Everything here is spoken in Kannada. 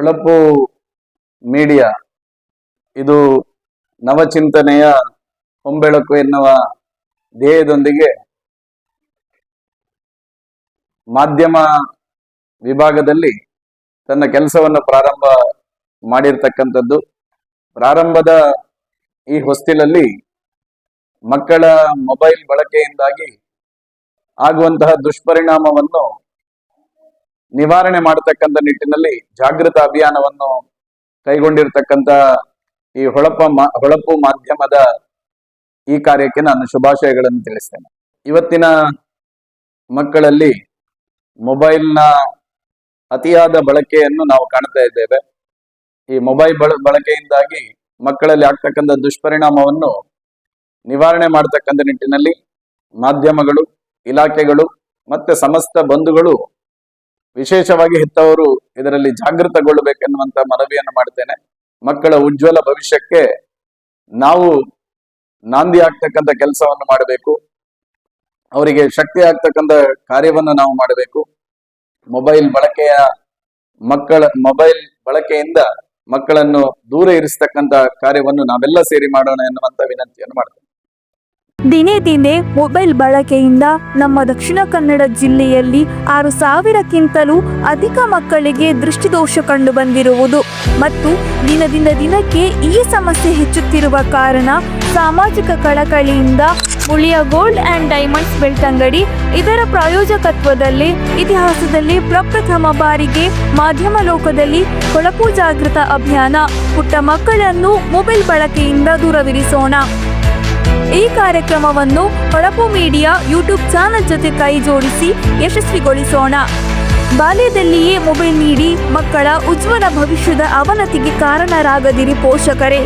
ಹೊಳಪು ಮೀಡಿಯಾ. ಇದು ನವಚಿಂತನೆಯ ಹೊಂಬೆಳಕು ಎನ್ನುವ ಧ್ಯೇಯದೊಂದಿಗೆ ಮಾಧ್ಯಮ ವಿಭಾಗದಲ್ಲಿ ತನ್ನ ಕೆಲಸವನ್ನು ಪ್ರಾರಂಭ ಮಾಡಿರ್ತಕ್ಕಂಥದ್ದು. ಪ್ರಾರಂಭದ ಈ ಹೊಸ್ತಿಲಲ್ಲಿ ಮಕ್ಕಳ ಮೊಬೈಲ್ ಬಳಕೆಯಿಂದಾಗಿ ಆಗುವಂತಹ ದುಷ್ಪರಿಣಾಮವನ್ನು ನಿವಾರಣೆ ಮಾಡತಕ್ಕಂಥ ನಿಟ್ಟಿನಲ್ಲಿ ಜಾಗೃತ ಅಭಿಯಾನವನ್ನು ಕೈಗೊಂಡಿರ್ತಕ್ಕಂಥ ಈ ಹೊಳಪ ಹೊಳಪು ಮಾಧ್ಯಮದ ಈ ಕಾರ್ಯಕ್ಕೆ ನಾನು ಶುಭಾಶಯಗಳನ್ನು ತಿಳಿಸ್ತೇನೆ. ಇವತ್ತಿನ ಮಕ್ಕಳಲ್ಲಿ ಮೊಬೈಲ್ನ ಅತಿಯಾದ ಬಳಕೆಯನ್ನು ನಾವು ಕಾಣ್ತಾ ಇದ್ದೇವೆ. ಈ ಮೊಬೈಲ್ ಬಳ, ಬಳಕೆಯಿಂದಾಗಿ ಮಕ್ಕಳಲ್ಲಿ ಆಗ್ತಕ್ಕಂಥ ದುಷ್ಪರಿಣಾಮವನ್ನು ನಿವಾರಣೆ ಮಾಡತಕ್ಕಂಥ ನಿಟ್ಟಿನಲ್ಲಿ ಮಾಧ್ಯಮಗಳು, ಇಲಾಖೆಗಳು ಮತ್ತೆ ಸಮಸ್ತ ಬಂಧುಗಳು ವಿಶೇಷವಾಗಿ ಹೆತ್ತವರು ಇದರಲ್ಲಿ ಜಾಗೃತಗೊಳ್ಳಬೇಕೆನ್ನುವಂತ ಮನವಿಯನ್ನು ಮಾಡ್ತೇನೆ. ಮಕ್ಕಳ ಉಜ್ವಲ ಭವಿಷ್ಯಕ್ಕೆ ನಾವು ನಾಂದಿ ಆಗ್ತಕ್ಕಂಥ ಕೆಲಸವನ್ನು ಮಾಡಬೇಕು. ಅವರಿಗೆ ಶಕ್ತಿ ಆಗ್ತಕ್ಕಂಥ ಕಾರ್ಯವನ್ನು ನಾವು ಮಾಡಬೇಕು. ಮೊಬೈಲ್ ಬಳಕೆಯ ಮಕ್ಕಳ, ಮೊಬೈಲ್ ಬಳಕೆಯಿಂದ ಮಕ್ಕಳನ್ನು ದೂರ ಇರಿಸ್ತಕ್ಕಂಥ ಕಾರ್ಯವನ್ನು ನಾವೆಲ್ಲ ಸೇರಿ ಮಾಡೋಣ ಎನ್ನುವಂತ ವಿನಂತಿಯನ್ನು ಮಾಡ್ತೇನೆ. ದಿನೇ ದಿನೇ ಮೊಬೈಲ್ ಬಳಕೆಯಿಂದ ನಮ್ಮ ದಕ್ಷಿಣ ಕನ್ನಡ ಜಿಲ್ಲೆಯಲ್ಲಿ ಆರು ಸಾವಿರಕ್ಕಿಂತಲೂ ಅಧಿಕ ಮಕ್ಕಳಿಗೆ ದೃಷ್ಟಿದೋಷ ಕಂಡುಬಂದಿರುವುದು ಮತ್ತು ದಿನದಿಂದ ದಿನಕ್ಕೆ ಈ ಸಮಸ್ಯೆ ಹೆಚ್ಚುತ್ತಿರುವ ಕಾರಣ ಸಾಮಾಜಿಕ ಕಳಕಳಿಯಿಂದ Muliya gold and diamonds Belthangady ಇದರ ಪ್ರಾಯೋಜಕತ್ವದಲ್ಲಿ ಇತಿಹಾಸದಲ್ಲಿ ಪ್ರಪ್ರಥಮ ಬಾರಿಗೆ ಮಾಧ್ಯಮ ಲೋಕದಲ್ಲಿ ಕೊಳಪು ಜಾಗೃತ ಅಭಿಯಾನ. ಪುಟ್ಟ ಮಕ್ಕಳನ್ನು ಮೊಬೈಲ್ ಬಳಕೆಯಿಂದ ದೂರವಿರಿಸೋಣ. ಈ ಕಾರ್ಯಕ್ರಮವನ್ನು ಹೊಳಪು ಮೀಡಿಯಾ ಯೂಟ್ಯೂಬ್ ಚಾನಲ್ ಜೊತೆ ಕೈ ಜೋಡಿಸಿ ಯಶಸ್ವಿಗೊಳಿಸೋಣ. ಬಾಲ್ಯದಲ್ಲಿಯೇ ಮೊಬೈಲ್ ನೀಡಿ ಮಕ್ಕಳ ಉಜ್ವಲ ಭವಿಷ್ಯದ ಅವನತಿಗೆ ಕಾರಣರಾಗದಿರಿ ಪೋಷಕರೇ.